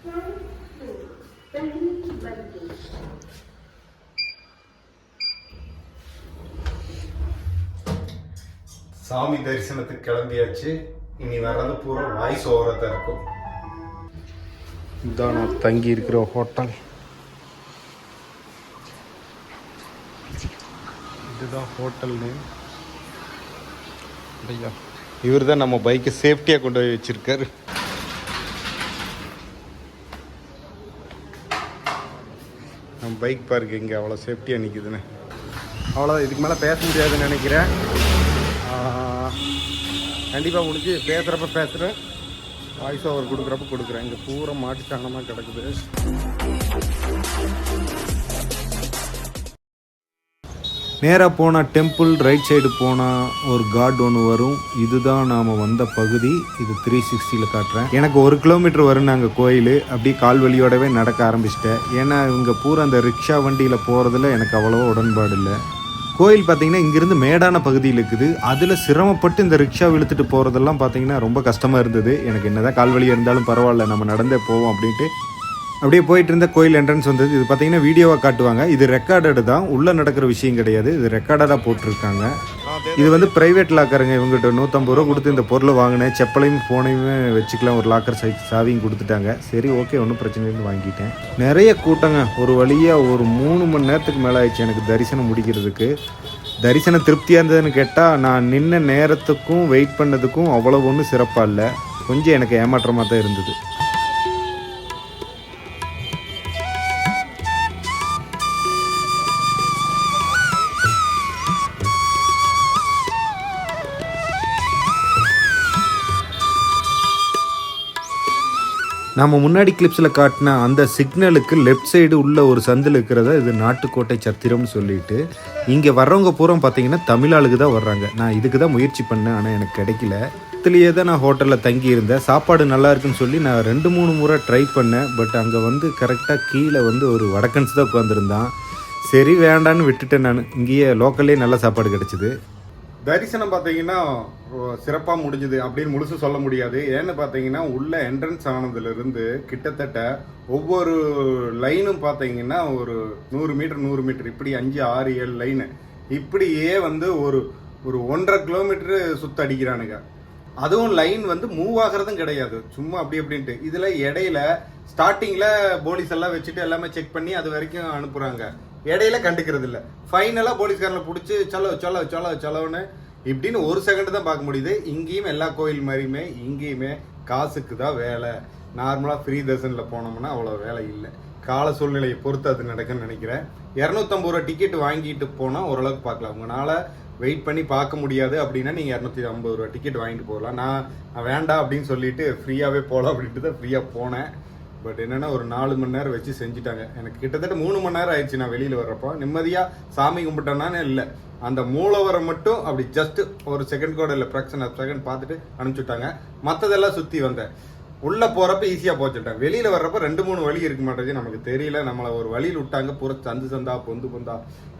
சாமி தரிசனத்துக்கு கிளம்பியாச்சு. இனி வர்றது பூரா வாய்ஸ் ஓவராக தான் இருக்கும். இதுதான் நான் தங்கி இருக்கிற ஹோட்டல். இதுதான் ஹோட்டல் நேம். ஐயா இவர் தான் நம்ம பைக்கை சேஃப்டியாக கொண்டு போய் வச்சுருக்காரு. நம்ம பைக் பார்க் இங்கே அவ்வளோ சேஃப்டியாக நிற்குதுண்ணே அவ்வளோதான் இதுக்கு மேலே பேச முடியாதுன்னு நினைக்கிறேன். கண்டிப்பாக முடிஞ்சு பேசுகிறப்ப பேசுகிறேன் வாய்ஸ் ஓவர் கொடுக்குறப்ப கொடுக்குறேன். இங்கே பூரா மாட்டு சாணமாக கிடக்குது. நேராக போனால் டெம்பிள் ரைட் சைடு போனால் ஒரு காட் ஒன்று வரும். இதுதான் நாம் வந்த பகுதி. இது த்ரீ சிக்ஸ்டியில் காட்டுறேன். எனக்கு ஒரு கிலோமீட்டர் வரும் நாங்கள் கோயில். அப்படியே கால் வழியோடவே நடக்க ஆரம்பிச்சிட்டேன். ஏன்னா இவங்க பூரா அந்த ரிக்ஷா வண்டியில் போகிறதுல எனக்கு அவ்வளோவா உடன்பாடு இல்லை. கோயில் பார்த்தீங்கன்னா இங்கிருந்து மேடான பகுதியில் இருக்குது. அதில் சிரமப்பட்டு இந்த ரிக்ஷா இழுத்துட்டு போகிறதெல்லாம் பார்த்தீங்கன்னா ரொம்ப கஷ்டமாக இருந்தது. எனக்கு என்னதான் கால் இருந்தாலும் பரவாயில்ல. நம்ம நடந்தே போவோம் அப்படின்ட்டு அப்படியே போயிட்டு இருந்த கோயில் என்ட்ரன்ஸ் வந்தது. இது பார்த்தீங்கன்னா வீடியோவாக காட்டுவாங்க. இது ரெக்கார்டடு தான். உள்ளே நடக்கிற விஷயம் கிடையாது. இது ரெக்கார்டடாக போட்டிருக்காங்க. இது வந்து ப்ரைவேட் லாக்கருங்க இவங்ககிட்ட நூற்றம்பது ரூபா கொடுத்து இந்த பொருளை வாங்கினேன். செப்பலையும் ஃபோனையுமே வச்சுக்கலாம். ஒரு லாக்கர் சைட் சாவியும் கொடுத்துட்டாங்க. சரி ஓகே ஒன்றும் பிரச்சனை வாங்கிட்டேன். நிறைய கூட்டங்க. ஒரு வழியாக ஒரு மூணு மணி நேரத்துக்கு மேலே ஆயிடுச்சு எனக்கு தரிசனம் முடிக்கிறதுக்கு. தரிசனம் திருப்தியாக இருந்ததுன்னு கேட்டால் நான் நின்ன நேரத்துக்கும் வெயிட் பண்ணதுக்கும் அவ்வளோ ஒன்றும் சிறப்பாக இல்லை. கொஞ்சம் எனக்கு ஏமாற்றமாக தான் இருந்தது. நம்ம முன்னாடி கிளிப்ஸில் காட்டின அந்த சிக்னலுக்கு லெஃப்ட் சைடு உள்ள ஒரு சந்தில் இருக்கிறத இது நாட்டுக்கோட்டை சத்திரம்னு சொல்லிட்டு இங்கே வர்றவங்க பூரா பார்த்தீங்கன்னா தமிழ் ஆளுக்கு தான் வர்றாங்க. நான் இதுக்கு தான் முயற்சி பண்ணேன் ஆனால் எனக்கு கிடைக்கல. இதுலேயே தான் நான் ஹோட்டலில் தங்கியிருந்தேன். சாப்பாடு நல்லா இருக்குன்னு சொல்லி நான் ரெண்டு மூணு முறை ட்ரை பண்ணேன். பட் அங்கே வந்து கரெக்டாக கீழே வந்து ஒரு வடக்கன்ஸ் தான் உட்காந்துருந்தான் சரி வேண்டான்னு விட்டுட்டேன் நான். இங்கேயே லோக்கல்லே நல்ல சாப்பாடு கிடச்சிது. தரிசனம் பார்த்தீங்கன்னா சிறப்பாக முடிஞ்சுது அப்படின்னு முழுசு சொல்ல முடியாது. ஏன்னு பார்த்தீங்கன்னா உள்ள என்ட்ரன்ஸ் ஆனதுலேருந்து கிட்டத்தட்ட ஒவ்வொரு லைனும் பார்த்தீங்கன்னா ஒரு நூறு மீட்டர் நூறு மீட்டர் இப்படி அஞ்சு ஆறு ஏழு லைனு இப்படியே வந்து ஒரு ஒரு ஒன்றரை கிலோமீட்டரு சுத்த அடிக்கிறானுங்க அதுவும் லைன் வந்து மூவ் ஆகிறதும் கிடையாது. சும்மா அப்படி அப்படின்ட்டு. இதுல இடையில ஸ்டார்டிங்ல போலீஸ் எல்லாம் வச்சுட்டு எல்லாமே செக் பண்ணி அது வரைக்கும் அனுப்புறாங்க. இடையில கண்டுக்கிறது இல்ல. ஃபைனலா போலீஸ்காரனை பிடிச்சி சலோ சலோ சலோ சலோன்னு இப்படின்னு ஒரு செகண்ட் தான் பார்க்க முடியுது. இங்கேயும் எல்லா கோயில் மாதிரியுமே இங்கேயுமே காசுக்கு தான் வேலை நார்மலாக ஃப்ரீ தர்சனில் போனோம்னா அவ்வளோ வேலை இல்லை. கால சூழ்நிலையை பொறுத்து அது நடக்குன்னு நினைக்கிறேன். இரநூத்தம்பது ரூபா டிக்கெட் வாங்கிட்டு போனால் ஓரளவுக்கு பார்க்கலாம். உங்களால் வெயிட் பண்ணி பார்க்க முடியாது அப்படின்னா நீங்கள் இரநூத்தி ஐம்பது ரூபா டிக்கெட் வாங்கிட்டு போகலாம். நான் வேண்டாம் அப்படின்னு சொல்லிட்டு ஃப்ரீயாகவே போகலாம் அப்படின்ட்டு தான் ஃப்ரீயாக போனேன். பட் என்னென்னா ஒரு நாலு மணி நேரம் வச்சு செஞ்சுட்டாங்க. எனக்கு கிட்டத்தட்ட மூணு மணி நேரம் ஆயிடுச்சு நான் வெளியில் வர்றப்போ. நிம்மதியாக சாமி கும்பிட்டேன்னானே இல்லை. அந்த மூலவரை மட்டும் அப்படி ஜஸ்ட் ஒரு செகண்ட் கூட இல்லை ஃப்ராக்ஷன் ஆஃப் செகண்ட் பார்த்துட்டு அனுப்பிச்சுட்டாங்க. மற்றதெல்லாம் சுற்றி வந்தேன். உள்ள போறப்ப ஈஸியா போச்சுட்டேன் வெளியில வர்றப்ப ரெண்டு மூணு வழி இருக்க மாட்டேங்குது. நமக்கு தெரியல. நம்மளை ஒரு வழியில் விட்டாங்க. பூரா சந்து சந்தா பொந்து பொந்தா.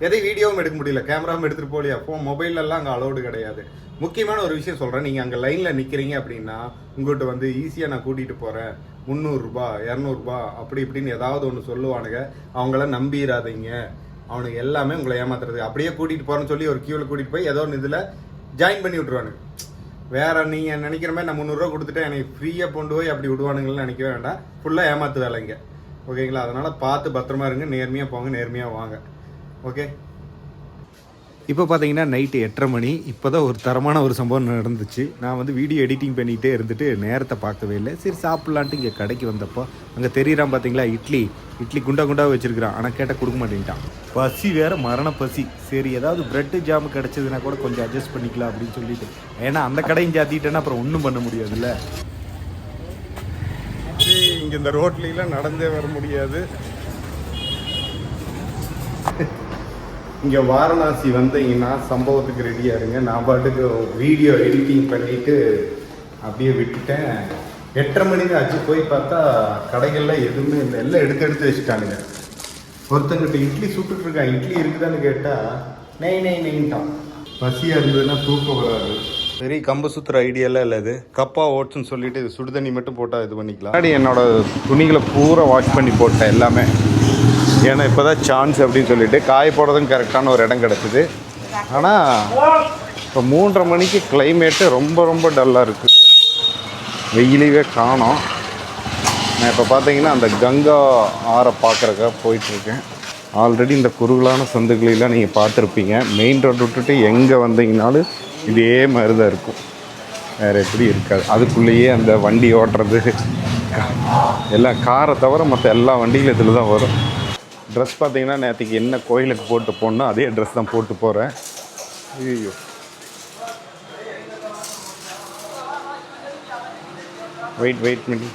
எதை வீடியோவும் எடுக்க முடியல. கேமராவும் எடுத்துட்டு போலியா ஃபோன் மொபைல்ல எல்லாம் அங்க அலௌடு கிடையாது. முக்கியமான ஒரு விஷயம் சொல்றேன். நீங்க அங்க லைன்ல நிக்கிறீங்க அப்படின்னா உங்ககிட்ட வந்து ஈஸியா நான் கூட்டிட்டு போறேன். முந்நூறுரூபா இரநூறுபா அப்படி இப்படின்னு ஏதாவது ஒன்று சொல்லுவானுங்க. அவங்கள நம்பிடாதீங்க அவனுக்கு எல்லாமே உங்களை ஏமாத்துறது. அப்படியே கூட்டிட்டு போறேன்னு சொல்லி ஒரு கியூவில் கூட்டிட்டு போய் ஏதோ ஒன்று இதில் ஜாயின் பண்ணி விட்டுருவானுங்க. வேற நீங்கள் நினைக்கிற மாதிரி நான் முந்நூறுரூவா கொடுத்துட்டு எனக்கு ஃப்ரீயாக கொண்டு போய் அப்படி விடுவானுங்கன்னு நினைக்கவே வேண்டாம். ஃபுல்லாக ஏமாத்து வேலைங்க ஓகேங்களா அதனால் பார்த்து பத்திரமா இருங்க நேர்மையாக போங்க நேர்மையாக வாங்க. ஓகே இப்போ பார்த்தீங்கன்னா நைட்டு எட்டரை மணி. இப்போ தான் ஒரு தரமான ஒரு சம்பவம் நடந்துச்சு. நான் வந்து வீடியோ எடிட்டிங் பண்ணிகிட்டே இருந்துட்டு நேரத்தை பார்க்கவே இல்லை. சரி சாப்பிட்லான்ட்டு இங்கே கடைக்கு வந்தப்போ அங்கே தெரியறான் பார்த்தீங்களா இட்லி. இட்லி குண்டா குண்டாக வச்சுருக்கிறான். ஆனால் கேட்டால் கொடுக்க மாட்டேன்ட்டான். பசி வேறு மரண பசி. சரி ஏதாவது ப்ரெட்டு ஜாம் கிடச்சதுன்னா கூட கொஞ்சம் அட்ஜஸ்ட் பண்ணிக்கலாம் அப்படின்னு சொல்லிட்டு. ஏன்னா அந்த கடையும் ஜாத்திட்டேன்னா அப்புறம் ஒன்றும் பண்ண முடியாதுல்ல. இங்கே இந்த ரோட்லாம் நடந்தே வர முடியாது. இங்கே வாரணாசி வந்தீங்கன்னா சம்பவத்துக்கு ரெடியாக இருங்க. நான் பாட்டுக்கு வீடியோ எடிட்டிங் பண்ணிட்டு அப்படியே விட்டுட்டேன். எட்டரை மணிக்கு ஆச்சு. போய் பார்த்தா கடைகள்ல எதுவுமே இல்லை. எல்லாம் எடுத்து எடுத்து வச்சுட்டானுங்க. ஒருத்தங்கிட்ட இட்லி சுட்டுட்டு இருக்கான். இட்லி இருக்குதான்னு கேட்டால் நெய் நெய் நெய்ன்ட்டான். பசியாக இருந்ததுன்னா தூக்கம் வராது சரி கம்பு சுத்துற ஐடியாலாம் இல்லை இது. கப்பா ஓட்ஸ்னு சொல்லிட்டு இது சுடு தண்ணி மட்டும் போட்டால் இது பண்ணிக்கலாம். என்னோட துணிகளை பூரா வாஷ் பண்ணி போட்டேன் எல்லாமே. ஏன்னா இப்போ தான் சான்ஸ் அப்படின்னு சொல்லிட்டு காய போடுறதும் கரெக்டான ஒரு இடம் கிடச்சிது. ஆனால் இப்போ மூன்றரை மணிக்கு கிளைமேட்டு ரொம்ப ரொம்ப டல்லாக இருக்குது வெயிலவே காணோம். நான் இப்போ பார்த்தீங்கன்னா அந்த கங்கா ஆறை பார்க்குறக்காக போயிட்டுருக்கேன். ஆல்ரெடி இந்த குறுகலான சந்துகளெல்லாம் நீங்கள் பார்த்துருப்பீங்க. மெயின் ரோடு விட்டுட்டு எங்கே வந்தீங்கனாலும் இதே மாதிரி தான் இருக்கும். வேறு எப்படி இருக்காது. அதுக்குள்ளேயே அந்த வண்டி ஓட்டுறது எல்லாம் காரை தவிர மற்ற எல்லா வண்டிகளும் இதில் தான் வரும். ட்ரெஸ் பார்த்தீங்கன்னா நேற்றுக்கு என்ன கோயிலுக்கு போட்டு போடணும் அதே ட்ரெஸ் தான் போட்டு போகிறேன் ஐயோ வெயிட் வெயிட் பண்ணி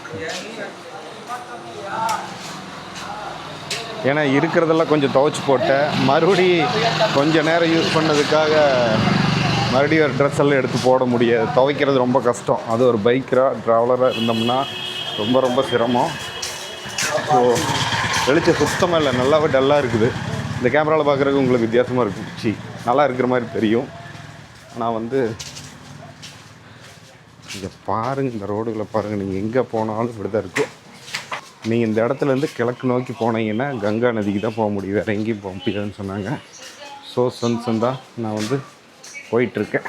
ஏன்னா இருக்கிறதெல்லாம் கொஞ்சம் துவைச்சி போட்டேன். மறுபடி கொஞ்சம் நேரம் யூஸ் பண்ணதுக்காக மறுபடியும் ஒரு ட்ரெஸ் எல்லாம் எடுத்து போட முடியாது. துவைக்கிறது ரொம்ப கஷ்டம். அது ஒரு பைக்கராக ட்ராவலராக இருந்தோம்னா ரொம்ப ரொம்ப சிரமம். ஸோ வெளிச்சம் சுத்தமாக இல்லை நல்லாவே டல்லாக இருக்குது. இந்த கேமராவில் பார்க்குறதுக்கு உங்களுக்கு வித்தியாசமாக இருக்கும் சி நல்லா இருக்கிற மாதிரி தெரியும். ஆனால் வந்து இங்கே பாருங்கள் இந்த ரோடுகளை பாருங்கள் நீங்கள் எங்கே போனாலும் இப்படி தான் இருக்கும். நீங்கள் இந்த இடத்துலேருந்து கிழக்கு நோக்கி போனீங்கன்னா கங்கா நதிக்கு தான் போக முடியும். வேறு எங்கேயும் போக முடியாதுன்னு சொன்னாங்க. ஸோ சன் தான் நான் வந்து போயிட்டுருக்கேன்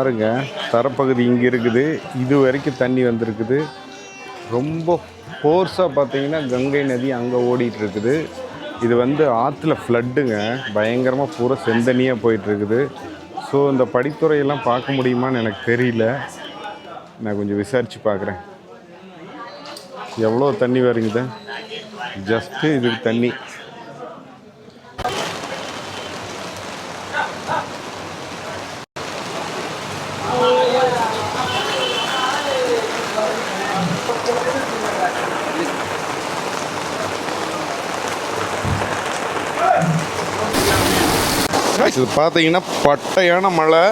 பாருங்கள் தரப்பகுதி இங்கே இருக்குது. இது வரைக்கும் தண்ணி வந்திருக்குது. ரொம்ப ஃபோர்ஸாக பார்த்தீங்கன்னா கங்கை நதி அங்கே ஓடிட்டு இருக்குது இது வந்து ஆற்றுல ஃப்ளட்டுங்க பயங்கரமாக பூரா செந்தனியாக போயிட்டுருக்குது. ஸோ இந்த படித்துறையெல்லாம் பார்க்க முடியுமான்னு எனக்கு தெரியல. நான் கொஞ்சம் விசாரித்து பார்க்குறேன். எவ்வளோ தண்ணி வருங்குது ஜஸ்ட்டு இதுக்கு தண்ணி இது பார்த்தீங்கன்னா பட்டையான மழை.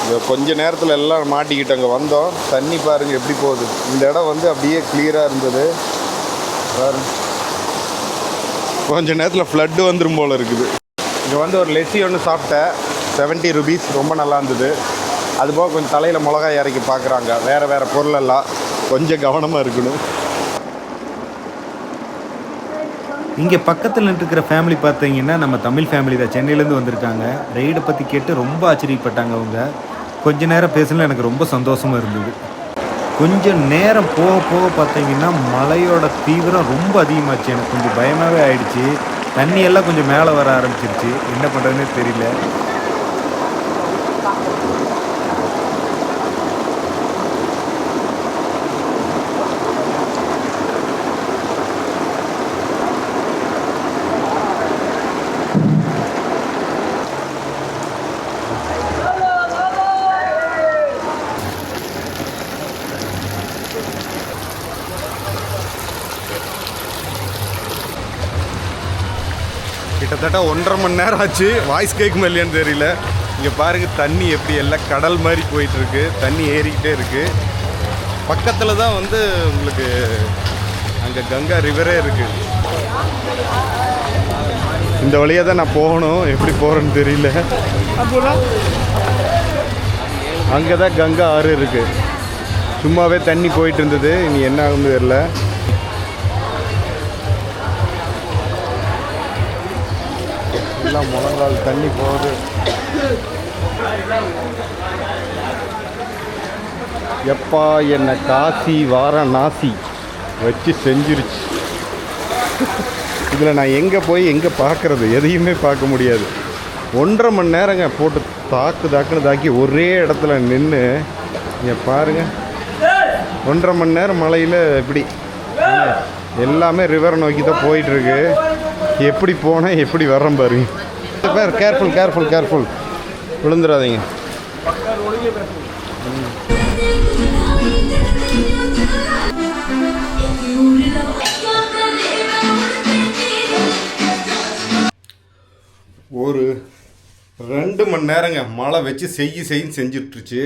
இந்த கொஞ்ச நேரத்தில் எல்லாம் மாட்டிக்கிட்டு அங்கே வந்தோம். தண்ணி பாருங்கள் எப்படி போகுது. இந்த இடம் வந்து அப்படியே கிளியராக இருந்தது. பாருங்க. கொஞ்ச நேரத்தில் ஃப்ளட்டு வந்துடும் போல் இருக்குது. இங்கே வந்து ஒரு லெஸ்ஸி ஒன்று சாப்பிட்டேன். செவன்ட்டி ருபீஸ் ரொம்ப நல்லா இருந்தது. அதுபோக கொஞ்சம் தலையில் மிளகாய் இறக்கி பார்க்குறாங்க. வேறு வேறு பொருளெல்லாம் கொஞ்சம் கவனமாக இருக்கணும். இங்கே பக்கத்தில் இருக்கிற ஃபேமிலி பார்த்தீங்கன்னா நம்ம தமிழ் ஃபேமிலி தான். சென்னையிலேருந்து வந்திருக்காங்க. ரெய்டை பற்றி கேட்டு ரொம்ப ஆச்சரியப்பட்டாங்க அவங்க. கொஞ்ச நேரம் பேசல எனக்கு ரொம்ப சந்தோஷமாக இருந்தது. கொஞ்சம் நேரம் போக போக பார்த்தீங்கன்னா மழையோட தீவிரம் ரொம்ப அதிகமாச்சு. எனக்கு கொஞ்சம் பயமாகவே ஆயிடுச்சு. தண்ணி எல்லாம் கொஞ்சம் மேலே வர ஆரம்பிச்சிருச்சு. என்ன பண்ணுறதுனே தெரியல. கிட்டத்தட்ட ஒன்றரை மணி நேரம் ஆச்சு. வாய்ஸ் கேட்கும் இல்லையான்னு தெரியல. இங்கே பாருங்கள் தண்ணி எப்படி எல்லாம் கடல் மாதிரி போயிட்டுருக்கு. தண்ணி ஏறிக்கிட்டே இருக்குது பக்கத்தில் தான் வந்து உங்களுக்கு அங்கே கங்கா ரிவரே இருக்குது இந்த வழியாக தான் நான் போகணும். எப்படி போகிறேன்னு தெரியல. அங்கே தான் கங்கா ஆறு இருக்குது சும்மாவே தண்ணி போயிட்டு இருந்தது. இனி என்ன ஆகும்னு தெரியல. எல்லாம் முழங்கால் தண்ணி போகுது. எப்பா என்ன காசி வாரணாசி வச்சு செஞ்சிருச்சு. இதில் நான் எங்கே போய் எங்கே பார்க்குறது? எதையுமே பார்க்க முடியாது. ஒன்றரை மணி நேரங்க போட்டு தாக்கு தாக்குன்னு தாக்கி ஒரே இடத்துல நின்று இங்கே பாருங்கள் ஒன்றரை மணி நேரம் மழையில் இப்படி எல்லாமே ரிவர் நோக்கி தான் போயிட்டுருக்கு எப்படி போனேன் எப்படி வர்றேன் பாருங்க. பேர் கேர்ஃபுல் கேர்ஃபுல் கேர்ஃபுல் விழுந்துடாதீங்க. ஒரு ரெண்டு மணி நேரங்க மழை வச்சு செய்ய செய்யும் செஞ்சுட்ருச்சு.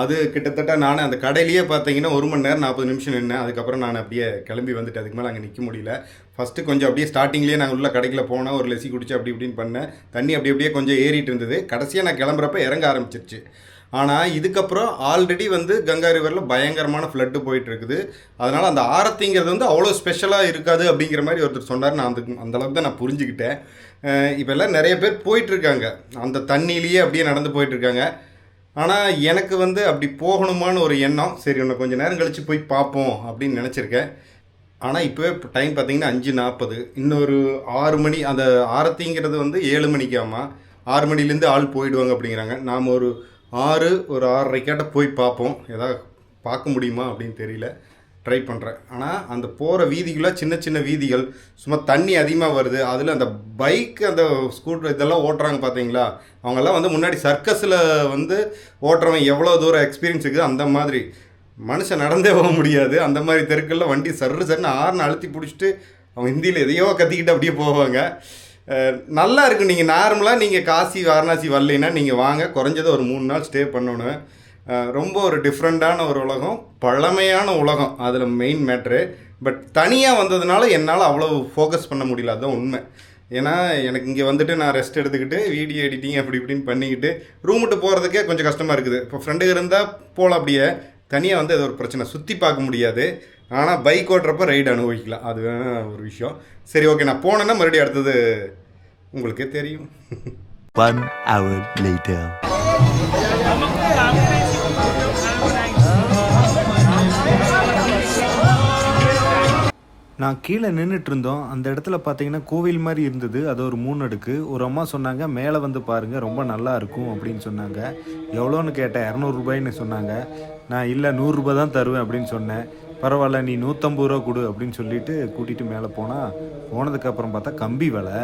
அது கிட்டத்தட்ட நான் அந்த கடையிலேயே பார்த்தீங்கன்னா ஒரு மணி நேரம் நாற்பது நிமிஷம் நின்னேன். அதுக்கப்புறம் நான் அப்படியே கிளம்பி வந்துட்டு அதுக்கு மேலே அங்கே நிற்க முடியல. ஃபஸ்ட்டு கொஞ்சம் அப்படியே ஸ்டார்டிங்லேயே நாங்கள் உள்ள கடைக்குள்ள போனேன். ஒரு லெசி குடிச்சு அப்படி இப்படின்னு பண்ணேன். தண்ணி அப்படி அப்படியே கொஞ்சம் ஏறிட்டு இருந்தது. கடைசியாக நான் கிளம்புறப்ப இறங்க ஆரம்பிச்சிருச்சு. ஆனால் இதுக்கப்புறம் ஆல்ரெடி வந்து கங்கா ரிவரில் பயங்கரமான ஃப்ளட்டு போயிட்டு இருக்குது. அதனால் அந்த ஆரத்திங்கிறது வந்து அவ்வளோ ஸ்பெஷலாக இருக்காது அப்படிங்கிற மாதிரி ஒருத்தர் சொன்னார். நான் அந்த அந்த அளவுக்கு தான் நான் புரிஞ்சுக்கிட்டேன். இப்போ எல்லாம் நிறைய பேர் போயிட்டுருக்காங்க அந்த தண்ணியிலேயே அப்படியே நடந்து போயிட்டுருக்காங்க ஆனால் எனக்கு வந்து அப்படி போகணுமான்னு ஒரு எண்ணம். சரி இன்னும் கொஞ்சம் நேரம் கழித்து போய் பார்ப்போம் அப்படின்னு நினச்சிருக்கேன். ஆனால் இப்போவே டைம் பார்த்தீங்கன்னா அஞ்சு நாற்பது இன்னொரு ஆறு மணி அந்த ஆரத்திங்கிறது வந்து ஏழு மணிக்காமா ஆறு மணிலேருந்து ஆள் போயிடுவாங்க அப்படிங்கிறாங்க. நாம் ஒரு ஆறு ஒரு ஆறரைக்காட்ட போய் பார்ப்போம் எதா பார்க்க முடியுமா அப்படின்னு தெரியல. ட்ரை பண்ணுறேன் ஆனால் அந்த போகிற வீதிகளில் சின்ன சின்ன வீதிகள் சும்மா தண்ணி அதிகமாக வருது அதில் அந்த பைக் அந்த ஸ்கூட்டர் இதெல்லாம் ஓட்டுறாங்க பார்த்தீங்களா அவங்கெல்லாம் வந்து முன்னாடி சர்க்கஸில் வந்து ஓட்டுறவன் எவ்வளோ தூரம் எக்ஸ்பீரியன்ஸ் இருக்குது அந்த மாதிரி. மனுஷன் நடந்தே போக முடியாது. அந்த மாதிரி தெருக்களில் வண்டி சர்ரு சர்னு ஆறுனு அழுத்தி பிடிச்சிட்டு அவங்க ஹிந்தியில் எதையோ கத்திக்கிட்டு அப்படியே போவாங்க. நல்லா இருக்கும் நீங்கள் நார்மலாக நீங்கள் காசி வாரணாசி வரலைன்னா நீங்கள் வாங்க. குறைஞ்சது ஒரு மூணு நாள் ஸ்டே பண்ணணும். ரொம்ப ஒரு டிஃப்ரெண்ட்டான ஒரு உலகம் பழமையான உலகம் அதில் மெயின் மேட்ரு பட் தனியாக வந்ததுனால என்னால் அவ்வளோ ஃபோக்கஸ் பண்ண முடியல அதுதான் உண்மை. ஏன்னா எனக்கு இங்கே வந்துட்டு நான் ரெஸ்ட் எடுத்துக்கிட்டு வீடியோ எடிட்டிங் அப்படி இப்படின்னு பண்ணிக்கிட்டு ரூம் விட்டு போகிறதுக்கே கொஞ்சம் கஷ்டமாக இருக்குது. இப்போ ஃப்ரெண்டுங்க இருந்தால் போகலாம் அப்படியே. தனியாக வந்து அது ஒரு பிரச்சனை. சுற்றி பார்க்க முடியாது. ஆனால் பைக் ஓட்டுறப்ப ரைடு அனுபவிக்கலாம். அது ஒரு விஷயம். சரி ஓகே நான் போனேன்னா மறுபடியும் அடுத்தது உங்களுக்கே தெரியும். One hour later. நான் கீழே நின்றுட்டு இருந்தோம் அந்த இடத்துல பார்த்தீங்கன்னா கோவில் மாதிரி இருந்தது. அது ஒரு மூணு அடுக்கு ஒரு அம்மா சொன்னாங்க மேலே வந்து பாருங்கள் ரொம்ப நல்லா இருக்கும் அப்படின்னு சொன்னாங்க. எவ்வளோன்னு கேட்டேன் இரநூறுபாய்ன்னு சொன்னாங்க. நான் இல்லை நூறுரூபா தான் தருவேன் அப்படின்னு சொன்னேன். பரவாயில்ல நீ நூற்றம்பது ரூபா கொடு அப்படின்னு சொல்லிட்டு கூட்டிகிட்டு மேலே போனால் போனதுக்கப்புறம் பார்த்தா கம்பி விலை.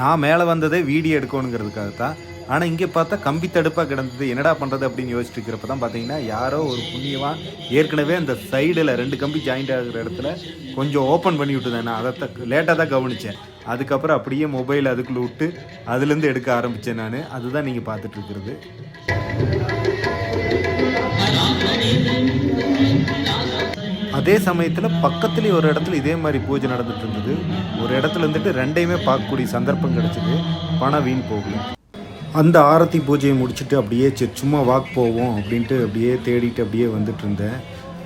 நான் மேலே வந்ததே வீடியோ எடுக்கணுங்கிறதுக்காக தான் ஆனால் இங்கே பார்த்தா கம்பி தடுப்பாக கிடந்தது. என்னடா பண்ணுறது அப்படின்னு யோசிச்சுட்டு இருக்கிறப்ப தான் பார்த்தீங்கன்னா யாரோ ஒரு புண்ணியமாக ஏற்கனவே அந்த சைடில் ரெண்டு கம்பி ஜாயிண்ட் ஆகிற இடத்துல கொஞ்சம் ஓப்பன் பண்ணி விட்டுதேன். நான் அதை லேட்டாக தான் கவனித்தேன் அதுக்கப்புறம் அப்படியே மொபைல் அதுக்குள்ளே விட்டு அதுலேருந்து எடுக்க ஆரம்பித்தேன் நான். அதுதான் நீங்கள் பார்த்துட்டு இருக்கிறது அதே சமயத்தில் பக்கத்துலேயே ஒரு இடத்துல இதே மாதிரி பூஜை நடந்துட்டு இருந்தது. ஒரு இடத்துல இருந்துட்டு ரெண்டையுமே பார்க்கக்கூடிய சந்தர்ப்பம் கிடச்சிது. பணம் வீண் போகல. அந்த ஆரத்தி பூஜையை முடிச்சுட்டு அப்படியே சரி சும்மா வாக் போவோம் அப்படின்ட்டு அப்படியே தேடிட்டு அப்படியே வந்துட்டு இருந்தேன்.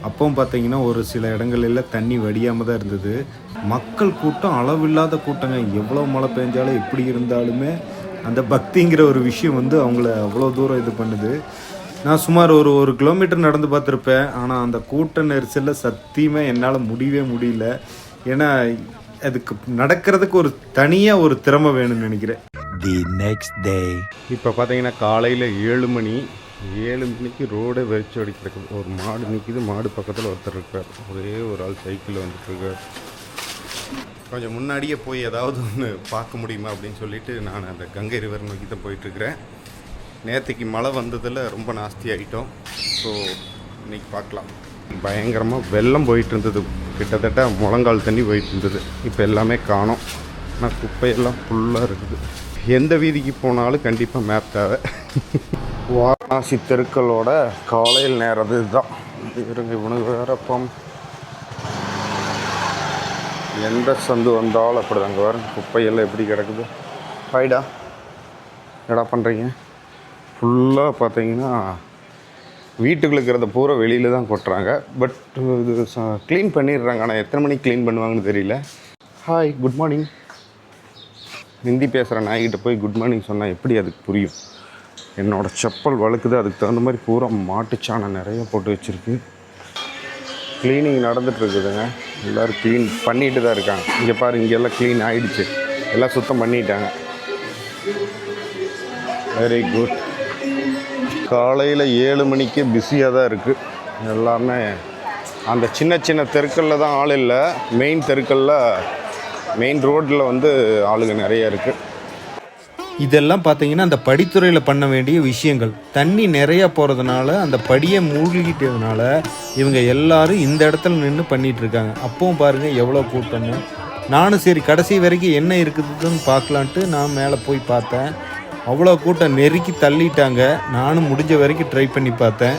அப்பவும் பார்த்தீங்கன்னா ஒரு சில இடங்கள்ல தண்ணி வடியாமல் தான் இருந்தது. மக்கள் கூட்டம் அளவில்லாத கூட்டங்க. எவ்வளோ மழை பெஞ்சாலும் எப்படி இருந்தாலுமே அந்த பக்திங்கிற ஒரு விஷயம் வந்து அவங்கள அவ்வளோ தூரம் இது பண்ணுது. நான் சுமார் ஒரு ஒரு கிலோமீட்டர் நடந்து பார்த்துருப்பேன். ஆனால் அந்த கூட்ட நெரிசலில் சத்தியமே என்னால் முடியவே முடியல. ஏன்னா அதுக்கு நடக்கிறதுக்கு ஒரு தனியாக ஒரு திறமை வேணும்னு நினைக்கிறேன். தி நெக்ஸ்ட் டே இப்போ பார்த்தீங்கன்னா காலையில் ஏழு மணி ஏழு மணிக்கு ரோடே வெறிச்சு அடி கிடக்குது ஒரு மாடு நிற்கிது மாடு பக்கத்தில் ஒருத்தர் இருக்கார். ஒரே ஒரு ஆள் சைக்கிளில் வந்துட்டுருக்கார் கொஞ்சம் முன்னாடியே போய் ஏதாவது ஒன்று பார்க்க முடியுமா அப்படின்னு சொல்லிட்டு நான் அந்த கங்கை ரிவர் நோக்கி தான் போயிட்டுருக்கிறேன் நேற்றுக்கு மழை வந்ததில் ரொம்ப நாஸ்தி ஆகிட்டோம் ஸோ இன்னைக்கு பார்க்கலாம். பயங்கரமாக வெள்ளம் போயிட்டு இருந்தது. கிட்டத்தட்ட முழங்கால் தண்ணி போயிட்டு இருந்தது. இப்போ எல்லாமே காணோம். ஆனால் குப்பையெல்லாம் ஃபுல்லாக இருக்குது. எந்த வீதிக்கு போனாலும் கண்டிப்பாக மேப் தேவை. வாரணாசி தெருக்களோட காலையில் நேரது இதுதான். இருங்க இவனுக்கு வேறப்பம் எந்த சந்து வந்தாலும் அப்படி தாங்க வேறு குப்பையெல்லாம் எப்படி கிடக்குது. ஹாய்டா என்னடா பண்ணுறீங்க ஃபுல்லாக பார்த்தீங்கன்னா வீட்டுக்குள்ள இருக்கிறத பூரா வெளியில் தான் கொட்டுறாங்க. பட் இது க்ளீன் பண்ணிடுறாங்க. ஆனால் எத்தனை மணிக்கு க்ளீன் பண்ணுவாங்கன்னு தெரியல. ஹாய் குட் மார்னிங் ஹிந்தி பேசுகிற நாய்கிட்ட போய் குட் மார்னிங் சொன்னால் எப்படி அதுக்கு புரியும்? என்னோடய செப்பல் வழுக்குது அதுக்கு தகுந்த மாதிரி பூரா மாட்டுச்சாணம் நிறைய போட்டு வச்சுருக்கு. க்ளீனிங் நடந்துகிட்ருக்குதுங்க எல்லோரும் க்ளீன் பண்ணிட்டு தான் இருக்காங்க. இங்கே பாரு இங்கே எல்லாம் க்ளீன் ஆகிடுச்சு எல்லாம் சுத்தம் பண்ணிட்டாங்க. வெரி குட் காலையில் ஏழு மணிக்கு பிஸியாக தான் இருக்குது எல்லாமே அந்த சின்ன சின்ன தெருக்களில் தான் ஆள் இல்லை. மெயின் தெருக்களில் மெயின் ரோட்டில் வந்து ஆளுங்க நிறைய இருக்குது இதெல்லாம் பார்த்தீங்கன்னா அந்த படித்துறையில் பண்ண வேண்டிய விஷயங்கள். தண்ணி நிறையா போகிறதுனால அந்த படியை மூழ்கிட்டதுனால இவங்க எல்லாரும் இந்த இடத்துல நின்று பண்ணிகிட்டு இருக்காங்க. அப்பவும் பாருங்கள் எவ்வளோ கூட்டம்னு நானும் சரி கடைசி வரைக்கும் என்ன இருக்குதுன்னு பார்க்கலான்ட்டு நான் மேலே போய் பார்த்தேன். அவ்வளோ கூட்டம் நெருக்கி தள்ளிட்டாங்க. நானும் முடிஞ்ச வரைக்கும் ட்ரை பண்ணி பார்த்தேன்.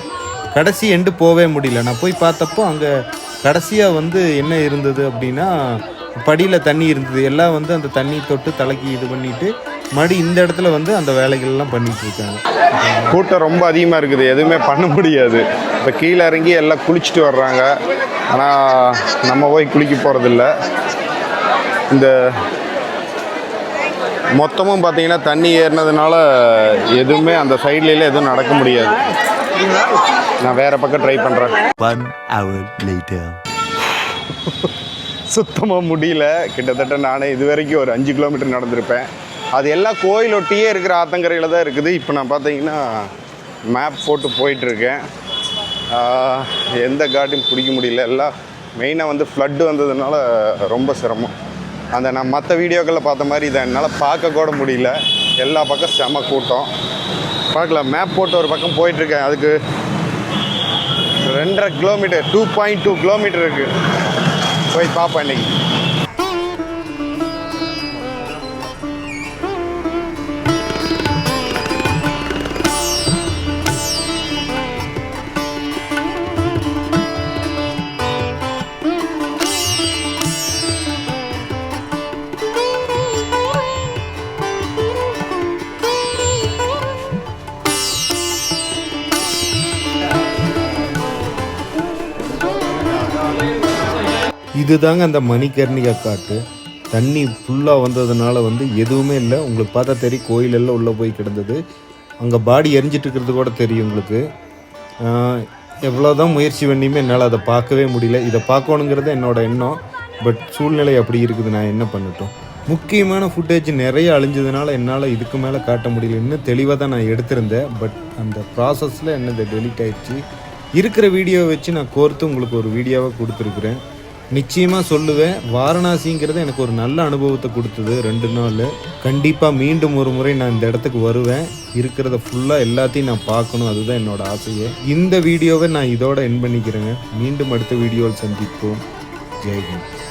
கடைசி எண்டு போகவே முடியல. நான் போய் பார்த்தப்போ அங்கே கடைசியாக வந்து என்ன இருந்தது அப்படின்னா படியில் தண்ணி இருந்தது. எல்லாம் வந்து அந்த தண்ணி தொட்டு தலைக்கு இது பண்ணிட்டு மறுபடி இந்த இடத்துல வந்து அந்த வேலைகள்லாம் பண்ணிட்டு இருக்காங்க. கூட்டம் ரொம்ப அதிகமாக இருக்குது. எதுவுமே பண்ண முடியாது. இப்போ கீழே இறங்கி எல்லாம் குளிச்சுட்டு வர்றாங்க. ஆனால் நம்ம போய் குளிக்க போகிறதில்ல இந்த மொத்தமும் பார்த்தீங்கன்னா தண்ணி ஏறினதுனால எதுவுமே அந்த சைட்ல எதுவும் நடக்க முடியாது. நான் வேற பக்கம் ட்ரை பண்ணுறேன் One hour later. சுத்தமாக முடியல. கிட்டத்தட்ட நானே இது வரைக்கும் ஒரு அஞ்சு கிலோமீட்டர் நடந்திருப்பேன். அது எல்லாம் கோயிலொட்டியே இருக்கிற ஆத்தங்கரையில் தான் இருக்குது. இப்போ நான் பார்த்தீங்கன்னா மேப் போட்டு போயிட்டுருக்கேன். எந்த காட்டையும் பிடிக்க முடியல. எல்லாம் மெயினாக வந்து ஃப்ளட்டு வந்ததுனால ரொம்ப சிரமம். அந்த நான் மற்ற வீடியோக்களில் பார்த்த மாதிரி இதை என்னால் பார்க்க கூட முடியல. எல்லா பக்கம் செம கூட்டம். பார்க்கலாம். மேப் போட்டு ஒரு பக்கம் போயிட்டுருக்கேன். அதுக்கு ரெண்டரை kilometre two point two kilometre இருக்குது போய் பார்ப்பேன் இன்னைக்கு இதுதாங்க அந்த மணிகர்ணிகா காட்டு. தண்ணி ஃபுல்லாக வந்ததுனால வந்து எதுவுமே இல்லை. உங்களுக்கு பார்த்தா தெரியும் கோயிலெல்லாம் உள்ளே போய் கிடந்தது. அங்கே பாடி எரிஞ்சிட்டு இருக்கிறது கூட தெரியும் உங்களுக்கு. எவ்வளோதான் முயற்சி பண்ணியுமே என்னால் அதை பார்க்கவே முடியல. இதை பார்க்கணுங்கிறது என்னோட எண்ணம். பட் சூழ்நிலை அப்படி இருக்குது நான் என்ன பண்ணட்டும்? முக்கியமான ஃபுட்டேஜ் நிறைய அழிஞ்சதுனால என்னால் இதுக்கு மேலே காட்ட முடியல. இன்னும் தெளிவாக தான் நான் எடுத்திருந்தேன். பட் அந்த ப்ராசஸில் என்னது டெலிட் ஆயிடுச்சு. இருக்கிற வீடியோவை வச்சு நான் கோர்த்து உங்களுக்கு ஒரு வீடியோவாக கொடுத்துருக்குறேன். நிச்சயமாக சொல்லுவேன். வாரணாசிங்கிறது எனக்கு ஒரு நல்ல அனுபவத்தை கொடுத்தது ரெண்டு நாள். கண்டிப்பாக மீண்டும் ஒரு முறை நான் இந்த இடத்துக்கு வருவேன். இருக்கிறத ஃபுல்லாக எல்லாத்தையும் நான் பார்க்கணும். அதுதான் என்னோட ஆசையே. இந்த வீடியோவை நான் இதோட என் பண்ணிக்கிறேங்க. மீண்டும் அடுத்த வீடியோவில் சந்திப்போம். ஜெய்ஹிந்த்